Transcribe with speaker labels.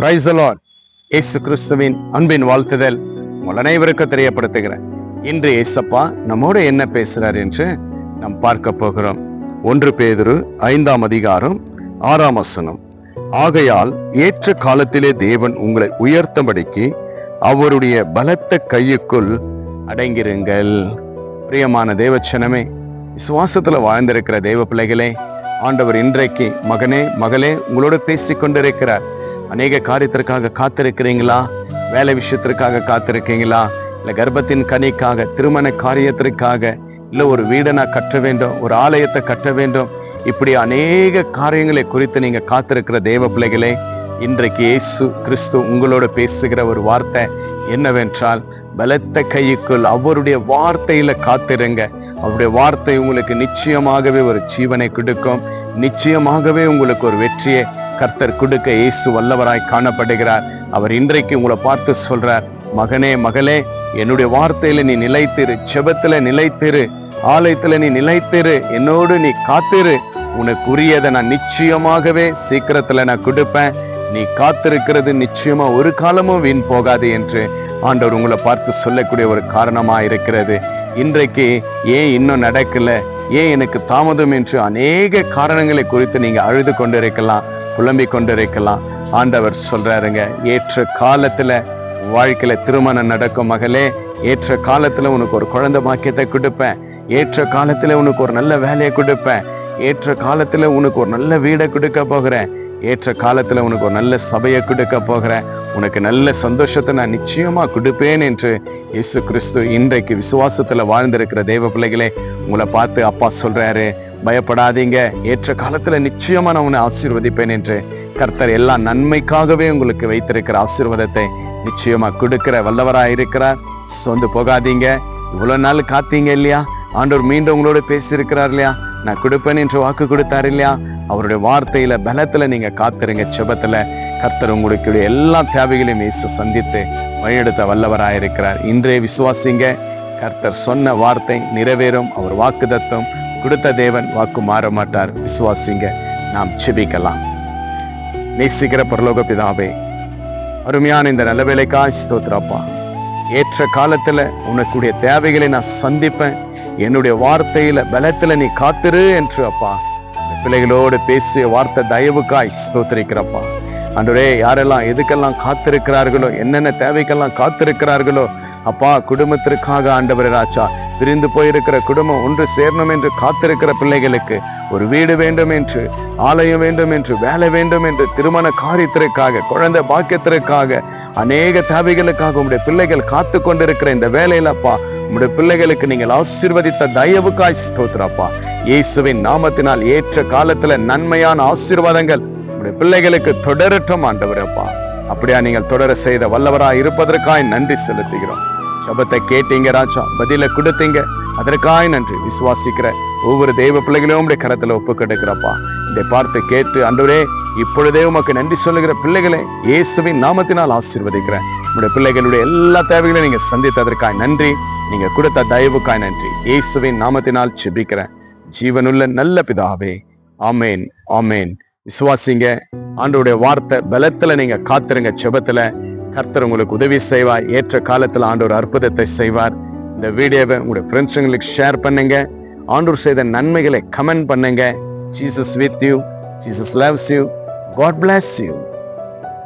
Speaker 1: பிரைசலான் இயேசு கிறிஸ்துவின் அன்பின் வாழ்த்துதல் உங்கள் அனைவருக்கு தெரியப்படுத்துகிறேன். இன்று ஏசப்பா நம்மோடு என்ன பேசுகிறார் என்று நாம் பார்க்க போகிறோம். ஒன்று பேதுரு ஐந்தாம் அதிகாரம் ஆறாம் வசனம். ஆகையால் ஏற்ற காலத்திலே தேவன் உங்களை உயர்த்தபடிக்கு அவருடைய பலத்த கையுக்குள் அடங்கிருங்கள் பிரியமான தேவச்சனமே விசுவாசத்தில் வாழ்ந்திருக்கிற தேவ பிள்ளைகளே ஆண்டவர் இன்றைக்கு மகனே மகளே உங்களோடு பேசிக் கொண்டிருக்கிறார் அநேக காரியத்திற்காக காத்திருக்கிறீங்களா? வேலை விஷயத்திற்காக காத்திருக்கீங்களா? இல்லை கர்ப்பத்தின் கனிக்காக திருமண காரியத்திற்காக இல்லை ஒரு வீடை நான் கட்ட வேண்டும் ஒரு ஆலயத்தை கட்ட வேண்டும்? இப்படி அநேக காரியங்களை குறித்து நீங்கள் காத்திருக்கிற தெய்வ பிள்ளைகளே இன்றைக்கு இயேசு கிறிஸ்து உங்களோட பேசுகிற ஒரு வார்த்தை என்னவென்றால் பலத்த கைக்குள் அவருடைய வார்த்தையில காத்திருங்க. அவருடைய வார்த்தை உங்களுக்கு நிச்சயமாகவே ஒரு ஜீவனை கொடுக்கும். நிச்சயமாகவே உங்களுக்கு ஒரு வெற்றியை கர்த்தர் கொடுக்க இயேசு வல்லவராய் காணப்படுகிறார். அவர் இன்றைக்கு உங்களை பார்த்து சொல்றார் மகனே மகளே என்னுடைய வார்த்தையில நீ நிலைத்திரு செபத்துல நிலைத்திரு ஆலயத்துல நீ நிலைத்திரு என்னோடு நீ காத்திரு. உனக்கு உரியதை நான் நிச்சயமாகவே சீக்கிரத்துல நான் கொடுப்பேன். நீ காத்திருக்கிறது நிச்சயமா ஒரு காலமும் வீண் போகாது என்று ஆண்டவர் உங்களை பார்த்து சொல்லக்கூடிய ஒரு காரணமா இருக்கிறது. இன்றைக்கு ஏன் இன்னும் நடக்கல? ஏன் எனக்கு தாமதம் என்று அநேக காரணங்களை குறித்து நீங்க அழுது கொண்டிருக்கலாம். புலம்பிக் கொண்டிருக்கலாம். ஆண்டவர் சொல்றாருங்க ஏற்ற காலத்துல வாழ்க்கையில திருமணம் நடக்கும் மகளே ஏற்ற காலத்துல உனக்கு ஒரு குழந்தை பாக்கியத்தை கொடுப்பேன். ஏற்ற காலத்துல உனக்கு ஒரு நல்ல வேலையை கொடுப்பேன். ஏற்ற காலத்துல உனக்கு ஒரு நல்ல வீடை கொடுக்க போகிறேன். ஏற்ற காலத்துல உனக்கு ஒரு நல்ல சபையை கொடுக்க போகிறேன். உனக்கு நல்ல சந்தோஷத்தை நான் நிச்சயமா கொடுப்பேன் என்று இயேசு கிறிஸ்து இன்றைக்கு விசுவாசத்துல வாழ்ந்திருக்கிற தெய்வ பிள்ளைகளே உங்களை பார்த்து அப்பா சொல்றாரு பயப்படாதீங்க. ஏற்ற காலத்துல நிச்சயமா நான் உன்னை ஆசீர்வதிப்பேன் என்று. கர்த்தர் எல்லா நன்மைக்காகவே உங்களுக்கு வைத்திருக்கிற ஆசீர்வாதத்தை நிச்சயமா கொடுக்கிற வல்லவராக இருக்கிறார். சொந்து போகாதீங்க. இவ்வளோ நாள் காத்தீங்க இல்லையா? ஆண்டவர் மீண்டும் உங்களோட பேசியிருக்கிறார் இல்லையா? நான் கொடுப்பேன் என்று வாக்கு கொடுத்தார் இல்லையா? அவருடைய வார்த்தையில பலத்துல நீங்க காத்திருங்க. செபத்துல கர்த்தர் உங்களுக்கு எல்லா தேவைகளையும் இயேசு சந்தித்து வழியெடுத்த வல்லவராயிருக்கிறார் இன்றைய விசுவாசிங்க. கர்த்தர் சொன்ன வார்த்தை நிறைவேறும். அவர் வாக்குதத்தம் கொடுத்த தேவன் வாக்கு மாற மாட்டார். விசுவாசிங்க நாம் செபிக்கலாம். நேசிக்கிற பரலோக பிதாவே அருமையான இந்த நல்ல வேலைக்காய் ஸ்தோத்திரப்பா ஏற்ற காலத்துல உனக்குடைய தேவைகளை நான் சந்திப்பேன். என்னுடைய வார்த்தையில பலத்துல நீ காத்திரு என்று அப்பா. பிள்ளைகளோடு பேசிய வார்த்தை தயவுக்காய் ஸ்தோத்திரிக்கிறப்பா அன்றே யாரெல்லாம் எதுக்கெல்லாம் காத்திருக்கிறார்களோ என்னென்ன தேவைக்கெல்லாம் காத்திருக்கிறார்களோ அப்பா குடும்பத்திற்காக ஆண்டவர் ராஜா பிரிந்து போயிருக்கிற குடும்பம் ஒன்று சேரணும் என்று காத்திருக்கிற பிள்ளைகளுக்கு ஒரு வீடு வேண்டும் என்று ஆலயம் வேண்டும் என்று வேலை வேண்டும் என்று திருமண காரியத்திற்காக குழந்தை பாக்கியத்திற்காக அநேக தேவைகளுக்காக உங்களுடைய பிள்ளைகள் காத்து கொண்டிருக்கிற இந்த வேலையிலப்பா உங்களுடைய பிள்ளைகளுக்கு நீங்கள் ஆசீர்வதித்த தயவுக்காய் ஸ்தோத்திரப்பா இயேசுவின் நாமத்தினால் ஏற்ற காலத்துல நன்மையான ஆசீர்வாதங்கள் உங்களுடைய பிள்ளைகளுக்கு தொடரட்டும் ஆண்டவரப்பா அப்படியா நீங்கள் தொடர செய்த வல்லவராய் இருப்பதற்காய் நன்றி செலுத்துகிறோம். சபத்தை கேட்டீங்க ராஜா. பதில கொடுத்தீங்க. அதற்காய் நன்றி. விசுவாசிக்கிற ஒவ்வொரு தெய்வ பிள்ளைகளையும் உடைய கரத்துல ஒப்பு கெடுக்கிறப்பா. இதை பார்த்து கேட்டு அன்றுவரே இப்பொழுதே உமக்கு நன்றி சொல்லுகிற பிள்ளைகளை இயேசுவின் நாமத்தினால் ஆசீர்வதிக்கிறேன். உங்களுடைய பிள்ளைகளுடைய எல்லா தேவைகளையும் நீங்க சந்தித்ததற்காய் நன்றி. நீங்க கொடுத்த தயவுக்காய் நன்றி. இயேசுவின் நாமத்தினால் செபிக்கிறேன் ஜீவனுள்ள நல்ல பிதாவே. ஆமேன் ஆமேன். விசுவாசிங்க ஆண்டோடைய வார்த்தை பலத்துல நீங்க காத்துருங்க செபத்துல. கர்த்தர் உங்களுக்கு உதவி செய்வார். ஏற்ற காலத்தில் ஆண்டவர் அற்புதத்தை செய்வார். இந்த வீடியோவை உங்களுடைய ஃப்ரெண்ட்ஸுங்களுக்கு ஷேர் பண்ணுங்க. ஆண்டவர் செய்த நன்மைகளை கமெண்ட் பண்ணுங்க. Jesus with you Jesus loves you God bless you